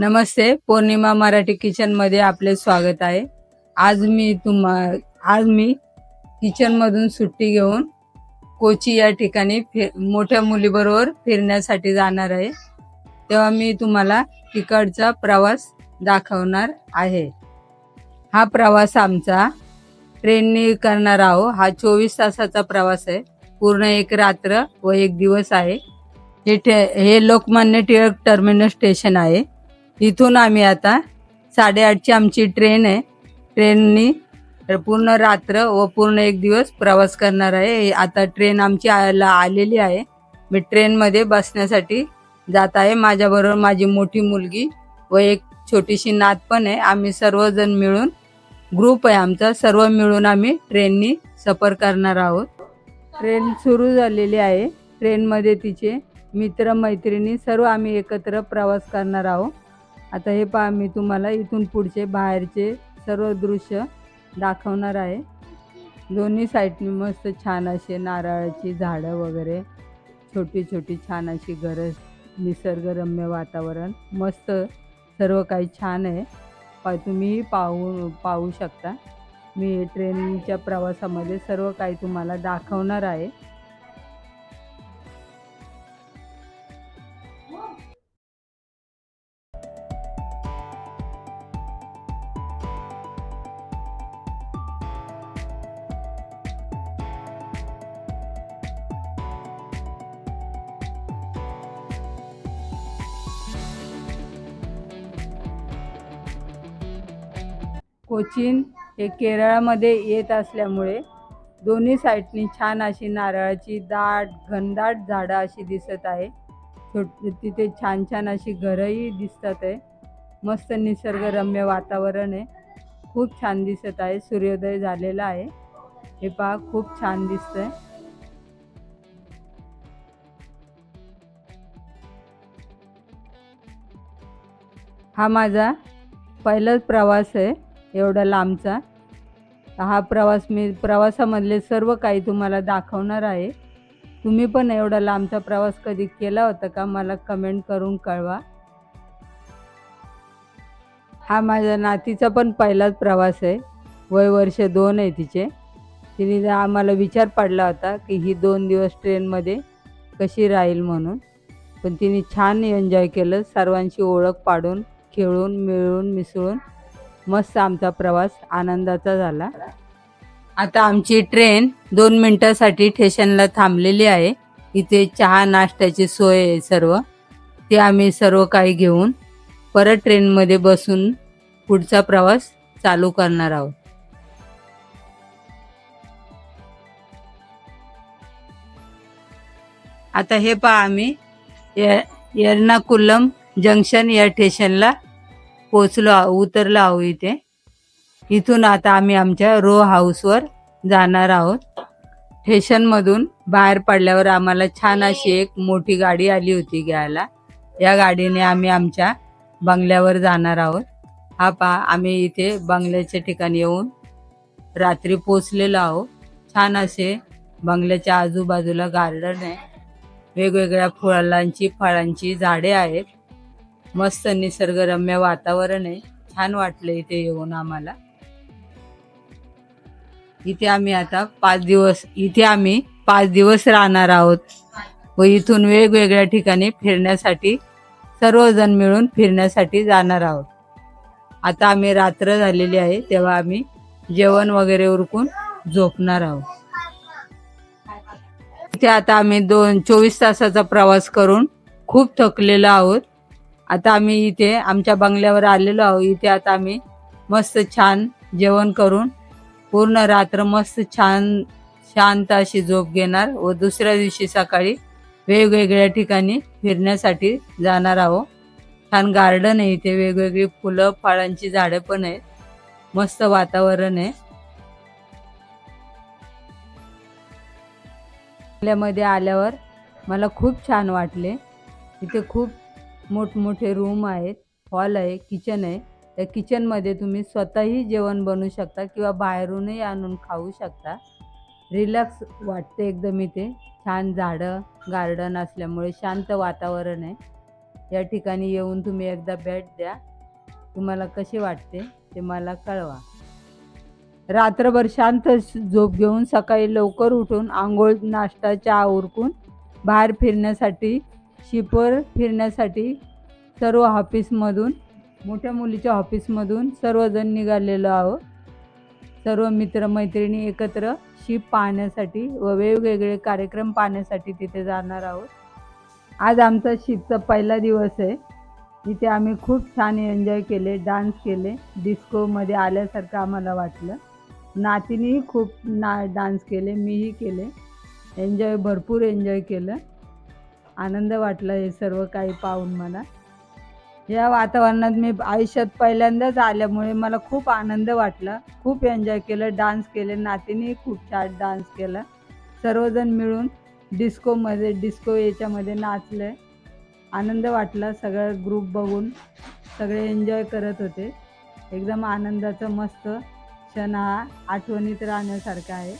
नमस्ते पौर्णिमा मराठी किचनमध्ये आपले स्वागत आहे. आज मी तुम्हा आज मी किचन मधून सुट्टी घेऊन कोची या ठिकाणी फि- मोठ्या मुलीबरोबर फिरण्यासाठी जाणार आहे. तेव्हा मी तुम्हाला तिकडचा प्रवास दाखवणार आहे. हा प्रवास आमचा ट्रेनने करणार आहोत. हा चोवीस तासाचा प्रवास आहे. पूर्ण एक रात्र व एक दिवस आहे. हे हे लोकमान्य टिळक टर्मिनस स्टेशन आहे. इथून आम्ही आता साडेआठची आमची ट्रेन आहे. ट्रेननी पूर्ण रात्र व पूर्ण एक दिवस प्रवास करणार आहे. आता ट्रेन आमची आला आलेली आहे. मी ट्रेनमध्ये बसण्यासाठी जात आहे. माझ्याबरोबर माझी मोठी मुलगी व एक छोटीशी नात पण आहे. आम्ही सर्वजण मिळून ग्रुप आहे आमचा. सर्व मिळून आम्ही ट्रेननी सफर करणार आहोत. ट्रेन सुरू झालेली आहे. ट्रेनमध्ये तिचे मित्र मैत्रिणी सर्व आम्ही एकत्र प्रवास करणार आहोत. आता हे पहा मी तुम्हाला इथून पुढचे बाहेरचे सर्व दृश्य दाखवणार आहे. दोन्ही साईडनी मस्त छान असे नारळाची झाडं वगैरे छोटी छोटी छान अशी गरज निसर्गरम्य वातावरण मस्त सर्व काही छान आहे. पा तुम्हीही पाहू पाहू शकता. मी ट्रेनच्या प्रवासामध्ये सर्व काही तुम्हाला दाखवणार आहे. कोचीन हे केरळामध्ये येत असल्यामुळे दोन्ही साईडनी छान अशी नारळाची दाट घनदाट झाडं अशी दिसत आहे. छोट तिथे छान छान अशी घरंही दिसतात आहे. मस्त निसर्गरम्य वातावरण आहे. खूप छान दिसत आहे. सूर्योदय झालेला आहे. हे पहा खूप छान दिसतंय. हा माझा पहिलाच प्रवास आहे. एवढा लांबचा. हा प्रवास मी प्रवासामधले सर्व काही तुम्हाला दाखवणार आहे. तुम्ही पण एवढा लांबचा प्रवास कधी केला होता का मला कमेंट करून कळवा. हा माझ्या नातीचा पण पहिलाच प्रवास आहे. वय वर्ष दोन आहे तिचे. तिने आम्हाला विचार पडला होता की ही दोन दिवस ट्रेनमध्ये कशी राहील म्हणून. पण तिने छान एन्जॉय केलं सर्वांची ओळख पाडून खेळून मिळून मिसळून मस्त आमचा प्रवास आनंदाचा झाला. आता आमची ट्रेन दोन मिनिटासाठी स्टेशनला थांबलेली आहे. इथे चहा नाश्त्याची सोय आहे सर्व. ते आम्ही सर्व काही घेऊन परत ट्रेनमध्ये बसून पुढचा प्रवास चालू करणार आहोत. आता हे पहा आम्ही एर्नाकुलम जंक्शन या स्टेशनला पोचलो आहो उतरलो आहो इथे. इथून आता आम्ही आमच्या रो हाऊसवर जाणार आहोत. स्टेशनमधून बाहेर पडल्यावर आम्हाला छान अशी एक मोठी गाडी आली होती घ्यायला. या गाडीने आम्ही आमच्या बंगल्यावर जाणार आहोत. हा पा आम्ही इथे बंगल्याच्या ठिकाणी येऊन रात्री पोचलेलो आहोत. छान असे बंगल्याच्या आजूबाजूला गार्डन आहे. वेगवेगळ्या फुलांची फळांची झाडे आहेत. मस्त निसर्गरम्य वातावरण आहे. छान वाटलं इथे येऊन आम्हाला. इथे आम्ही आता पाच दिवस इथे आम्ही पाच दिवस राहणार आहोत. व इथून वेगवेगळ्या ठिकाणी फिरण्यासाठी सर्वजण मिळून फिरण्यासाठी जाणार आहोत. आता आम्ही रात्र झालेली आहे तेव्हा आम्ही जेवण वगैरे उरकून झोपणार आहोत. इथे आता आम्ही दोन चोवीस तासाचा प्रवास करून खूप थकलेलो आहोत. आता आम्ही इथे आमच्या बंगल्यावर आलेलो आहोत. इथे आता आम्ही मस्त छान जेवण करून पूर्ण रात्र मस्त छान शांत अशी झोप घेणार व दुसऱ्या दिवशी सकाळी वेगवेगळ्या ठिकाणी फिरण्यासाठी जाणार आहोत. छान गार्डन आहे इथे वेगवेगळी फुलं फळांची झाडं पण आहेत. मस्त वातावरण आहे. आपल्यामध्ये आल्यावर मला खूप छान वाटले. इथे खूप मोठमोठे रूम आहेत हॉल आहे किचन आहे. त्या किचनमध्ये तुम्ही स्वतःही जेवण बनवू शकता किंवा बाहेरूनही आणून खाऊ शकता. रिलॅक्स वाटते एकदम इथे. छान झाडं गार्डन असल्यामुळे शांत वातावरण आहे. या ठिकाणी येऊन तुम्ही एकदा भेट द्या. तुम्हाला कसे वाटते ते मला कळवा. रात्रभर शांत झोप घेऊन सकाळी लवकर उठून आंघोळ नाश्ता चहा उरकून बाहेर फिरण्यासाठी शिपवर फिरण्यासाठी सर्व ऑफिसमधून मोठ्या मुलीच्या ऑफिसमधून सर्वजण निघालेलो आहोत. सर्व मित्रमैत्रिणी एकत्र शिप पाहण्यासाठी व वेगवेगळे कार्यक्रम पाहण्यासाठी तिथे जाणार आहोत. आज आमचा शिपचा पहिला दिवस आहे. तिथे आम्ही खूप छान एन्जॉय केले डान्स केले डिस्कोमध्ये आल्यासारखं आम्हाला वाटलं. नातीनेही खूप ना डान्स केले मीही केले. एन्जॉय भरपूर एन्जॉय केलं. आनंद वाटला हे सर्व काही पाहून मला. या वातावरणात मी आयुष्यात पहिल्यांदाच आल्यामुळे मला खूप आनंद वाटला. खूप एन्जॉय केलं डान्स केले. नातीने खूप छान डान्स केला. सर्वजण मिळून डिस्कोमध्ये डिस्को याच्यामध्ये नाचले. आनंद वाटला सगळा ग्रुप बघून सगळे एन्जॉय करत होते. एकदम आनंदाचं मस्त क्षण हा आठवणीत राहण्यासारखा आहे.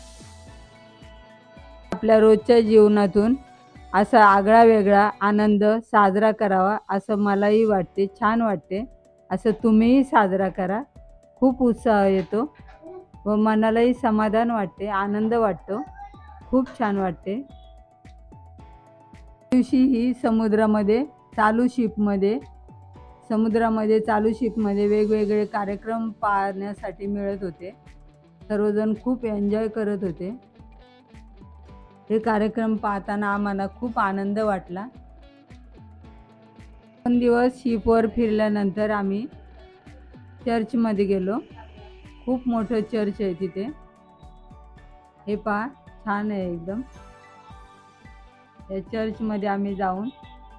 आपल्या रोजच्या जीवनातून असा आगळा वेगळा आनंद साजरा करावा असं मलाही वाटते छान वाटते. असं तुम्हीही साजरा करा. खूप उत्साह येतो व मनालाही समाधान वाटते आनंद वाटतो. खूप छान वाटते. दिवशी ही समुद्रामध्ये चालू शिपमध्ये समुद्रामध्ये चालू शिपमध्ये वेगवेगळे कार्यक्रम पाहण्यासाठी मिळत होते. सर्वजण खूप एन्जॉय करत होते. हे कार्यक्रम पाहताना आम्हाला खूप आनंद वाटला. दोन दिवस शिपवर फिरल्यानंतर आम्ही चर्चमध्ये गेलो. खूप मोठं चर्च आहे तिथे. हे पहा छान आहे एकदम. या चर्चमध्ये आम्ही जाऊन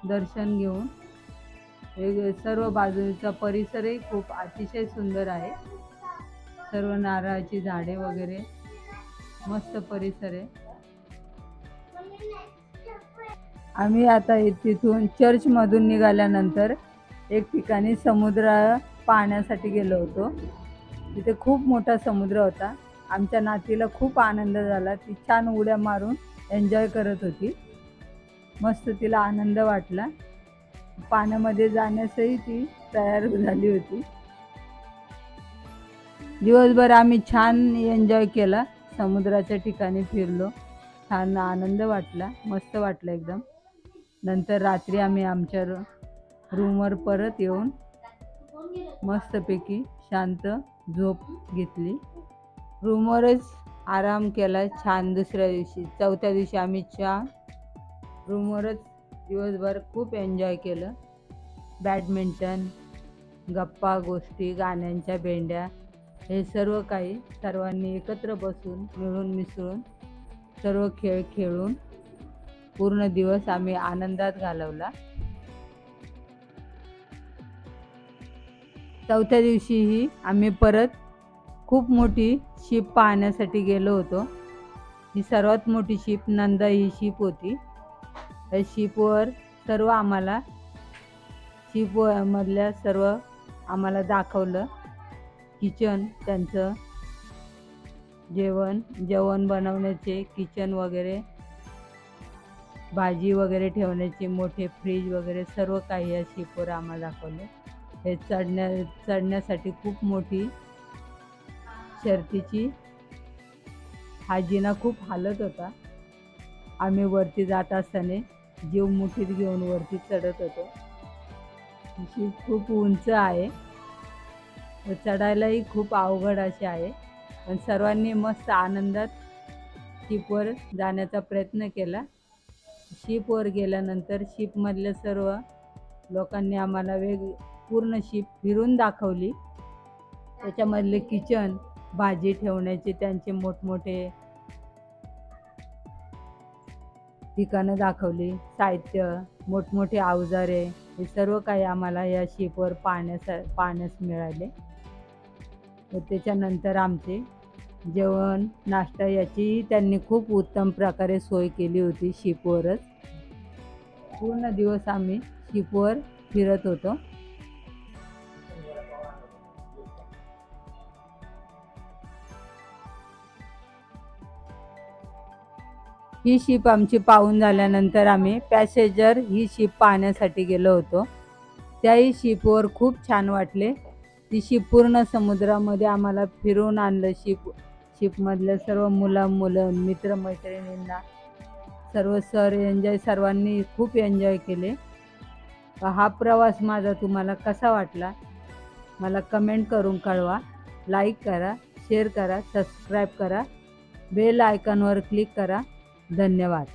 दर्शन घेऊन वेगळे सर्व बाजूचा परिसरही खूप अतिशय सुंदर आहे. सर्व नारळाची झाडे वगैरे मस्त परिसर आहे. आम्ही आता तिथून चर्चमधून निघाल्यानंतर एक ठिकाणी समुद्र पाहण्यासाठी गेलो होतो. तिथे खूप मोठा समुद्र होता. आमच्या नातीला खूप आनंद झाला. ती छान उड्या मारून एन्जॉय करत होती. मस्त तिला आनंद वाटला. पाण्यामध्ये जाण्यासही ती तयार झाली होती. दिवसभर आम्ही छान एन्जॉय केला. समुद्राच्या ठिकाणी फिरलो. छान आनंद वाटला. मस्त वाटलं एकदम. नंतर रात्री आम्ही आमच्या रूमवर परत येऊन मस्तपैकी शांत झोप घेतली. रूमवरच आराम केला छान दुसऱ्या दिवशी. चौथ्या दिवशी आम्ही छान रूमवरच दिवसभर खूप एन्जॉय केलं. बॅडमिंटन गप्पा गोष्टी गाण्यांच्या भेंड्या हे सर्व काही सर्वांनी एकत्र बसून मिळून मिसळून सर्व खेळ खेळून पूर्ण दिवस आम्ही आनंदात घालवला. चौथ्या दिवशीही आम्ही परत खूप मोठी शिप पाहण्यासाठी गेलो होतो. ही सर्वात मोठी शिप नंदा ही शिप होती. त्या शिपवर सर्व आम्हाला शिपमधल्या सर्व आम्हाला दाखवलं किचन त्यांचं जेवण जेवण बनवण्याचे किचन वगैरे भाजी वगैरे ठेवण्याचे मोठे फ्रीज वगैरे सर्व काही या शिपवर आम्हाला दाखवले. हे चढण्या चढण्यासाठी खूप मोठी शर्तीची. हाजीना खूप हालत होता. आम्ही वरती जात असताना जीव मुठीत घेऊन वरती चढत होतो. अशी खूप उंच आहे. व चढायलाही खूप अवघड अशी आहे. पण सर्वांनी मस्त आनंदात शिपवर जाण्याचा प्रयत्न केला. शिपवर गेल्यानंतर शिपमधल्या सर्व लोकांनी आम्हाला वेग पूर्ण शिप फिरून दाखवली. त्याच्यामधले किचन भाजी ठेवण्याचे त्यांचे मोठमोठे ठिकाणं दाखवली. साहित्य मोठमोठे अवजारे हे सर्व काही आम्हाला या शिपवर पाहण्यास पाहण्यास मिळाले. त्याच्यानंतर आमचे जेवण नाश्ता याचीही त्यांनी खूप उत्तम प्रकारे सोय केली होती शिपवरच. पूर्ण दिवस आम्ही शिपवर फिरत होतो. ही शिप आमची पाहून झाल्यानंतर आम्ही पॅसेंजर ही शिप पाहण्यासाठी गेलो होतो. त्याही शिपवर खूप छान वाटले. ती शिप पूर्ण समुद्रामध्ये आम्हाला फिरवून आणलं शिप. शिपमधल्या सर्व मुलं मुलं मित्रमैत्रिणींना सर्व सर एन्जॉय सर्वांनी खूप एन्जॉय केले. हा प्रवास माझा तुम्हाला कसा वाटला? मला कमेंट करून कळवा. लाईक करा शेअर करा सबस्क्राईब करा. बेल आयकॉनवर क्लिक करा. धन्यवाद.